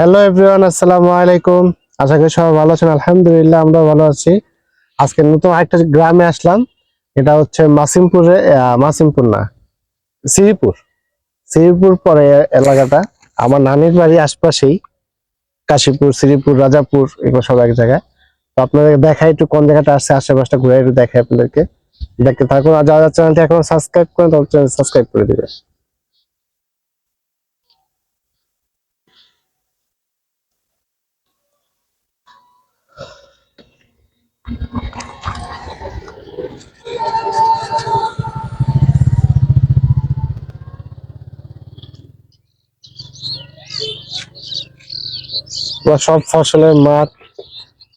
Hello everyone আসসালামু আলাইকুম। আশা করি সবাই ভালো আছেন, আলহামদুলিল্লাহ আমরা ভালো আছি। আজকে নতুন একটা গ্রামে আসলাম, এটা হচ্ছে মাসিমপুরে মাসিমপুর না, শ্রীপুর। শ্রীপুর পরে এলাকাটা, আমার নানির বাড়ি আশপাশেই, কাশীপুর, শ্রীপুর, রাজাপুর, এগুলো সব এক জায়গায়। তো আপনাদের দেখাই একটু কোন জায়গাটা আসছে আশেপাশটা ঘুরে একটু দেখাই আপনাদেরকে। দেখতে থাকুন, আর যারা চ্যানেলটি এখনও সাবস্ক্রাইব করেন তাহলে সাবস্ক্রাইব করে দিবে সব ফসলের মাঠ,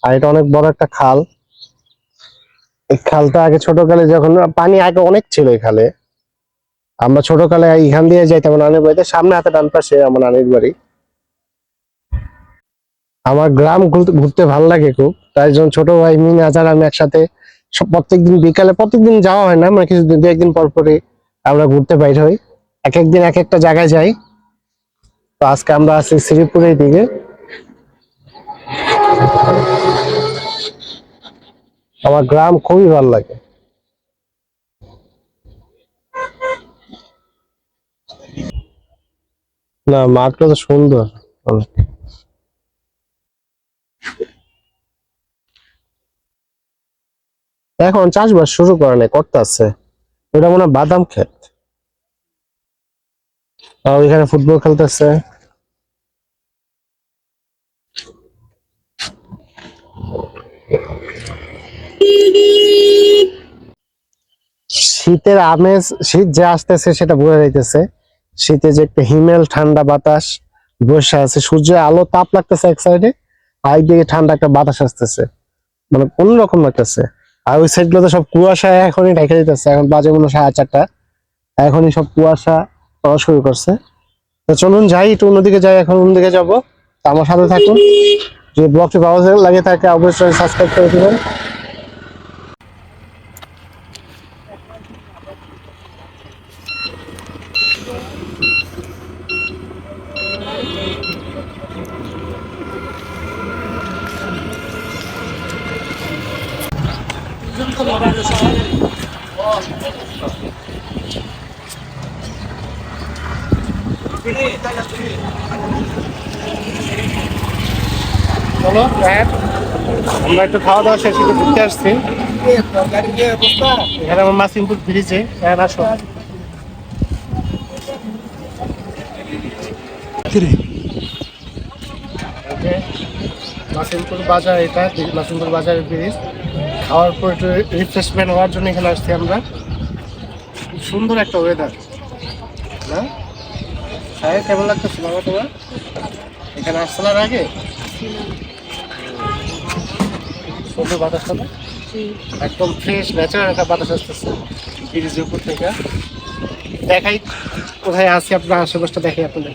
আর এটা অনেক বড় একটা খাল। এই খালটা আগে ছোটকালে যখন, পানি আগে অনেক ছিল এই খালে। আমরা ছোটকালে এখান দিয়ে যাইতাম, নানির বাড়িতে। সামনে হাতে ডান পাশে আমার নানির বাড়ি। আমার গ্রাম ঘুরতে- ভালো লাগে খুব। তাই জন্য ছোট ভাই, মিন আজার আমি একসাথে প্রত্যেকদিন বিকালে প্রত্যেকদিন যাওয়া হয় না মানে কিছুদিন দু একদিন পর পরে আমরা ঘুরতে বাইর হই। এক একদিন এক একটা জায়গায় যাই। তো আজকে আমরা আছি শ্রীপুরের দিকে। আমার গ্রাম খুবই ভালো লাগে। না, মাঠটা তো সুন্দর। অনেক। এখন চাষবাস শুরু করে নাই করতে আছে ওটা মনে বাদাম ক্ষেত। ওইখানে ফুটবল খেলতেছে। শীতের আমেজ, শীত যে আসতেছে সেটা বোঝা যাইতেছে। শীতে যে একটা হিমেল, ঠান্ডা বাতাস বসে আছে, সূর্যের আলো, তাপ লাগতেছে এক সাইডে আর দিকে ঠান্ডা একটা বাতাস আসতেছে। মানে কোন রকম লাগতেছে। আর ওই সাইড গুলোতে সব কুয়াশা এখনই ঢেকে দিতেছে এখন বাজে মনে সাড়ে চারটা। এখনই সব কুয়াশা পড়া শুরু করছে। তো চলুন যাই, একটু অন্যদিকে যাই, এখন অন্যদিকে যাব। তো আমার সাথে থাকুন। যদি ব্লগটি ভালো লাগে থাকে, অবশ্যই সাবস্ক্রাইব করে দেবেন। চলো আমরা একটু খাওয়া দাওয়া শেষ করে ঘুরতে আসছি। এখানে আমার মাসিমপুর ব্রিজে রায়হান আসো। মাসিমপুর বাজার এটা মাসিমপুর বাজারের ব্রিজ। খাওয়ার পর একটু রিফ্রেশমেন্ট হওয়ার জন্য এখানে আসছি আমরা। সুন্দর একটা ওয়েদার না? সাহেব কেমন লাগতেছে বাবা তোমার? এখানে আসছিলার আগে? সুন্দর বাতাসটা না? একদম ফ্রেশ ন্যাচারাল একটা বাতাস আসতেছে। ব্রিজের উপর থেকে। দেখাই কোথায় আছি আপনার আশেপাশটা দেখাই আপনাদের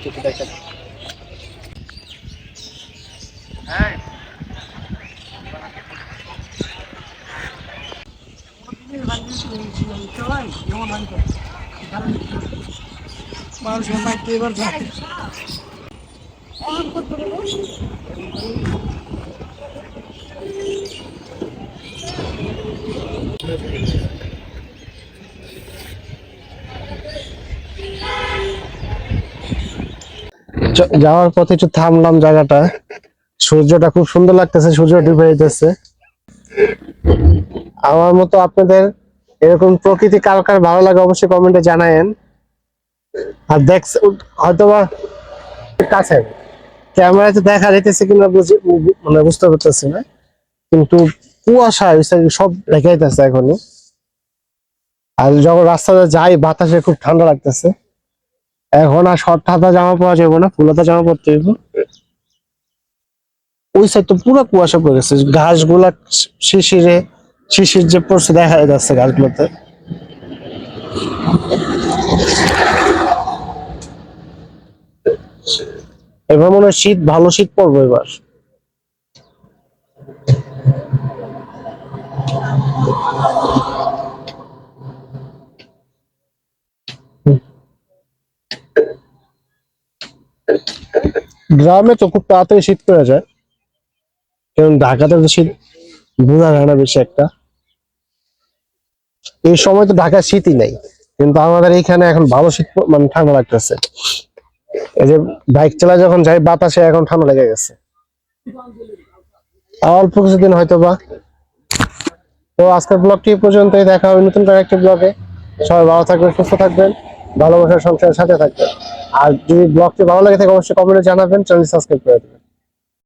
যাওয়ার পথে একটু থামলাম জায়গাটা। সূর্যটা খুব সুন্দর লাগতেছে, সূর্য ডুবে যেতেছে আমার মতো আপনাদের এরকম প্রকৃতি কার কার ভালো লাগে অবশ্যই কমেন্টে জানায়েন। আর দেখ হয়তোবা কাছে। ক্যামেরাতে দেখা যাইতেছে কিনা মানে বুঝতে পারতেছি না। কিন্তু কুয়াশা সব রেখে যাইতেছে এখনই। আর যখন রাস্তাতে যাই, বাতাসে খুব ঠান্ডা লাগতেছে। এখন আর শর্ট হাতা জামা পাওয়া যাবে না, ফুল হাতা জামা পরতে হইব। ওই সাইড তো পুরো কুয়াশা পড়ে গেছে ঘাসগুলা শিশিরে শিশির যে পড়ছে, দেখা যাচ্ছে গাছগুলোতে। এবার মনে হয় শীত, ভালো শীত পড়বে এবার। গ্রামে তো খুব তাড়াতাড়ি শীত পড়ে যায়। কারণ ঢাকাতে তো শীত বোঝা যায় না বেশি একটা। এই সময় তো ঢাকা শীতই নাই, কিন্তু আমাদের এখানে এখন ভালো শীত মানে ঠান্ডা লাগতেছে। এই যে বাইক চালায় যখন যাই বাতাসে এখন ঠান্ডা লেগে গেছে। অল্প কিছুদিন হয়তো বা। তো আজকের ব্লগটি পর্যন্তই, দেখা হবে নতুন করে একটা ব্লগে। সবাই ভালো থাকবেন, সুস্থ থাকবেন, ভালোবাসার সংসারের সাথে থাকবেন। আর যদি ব্লগটি ভালো লাগে থাকে, অবশ্যই কমেন্টে জানাবেন চ্যানেল সাবস্ক্রাইব করে দেবেন।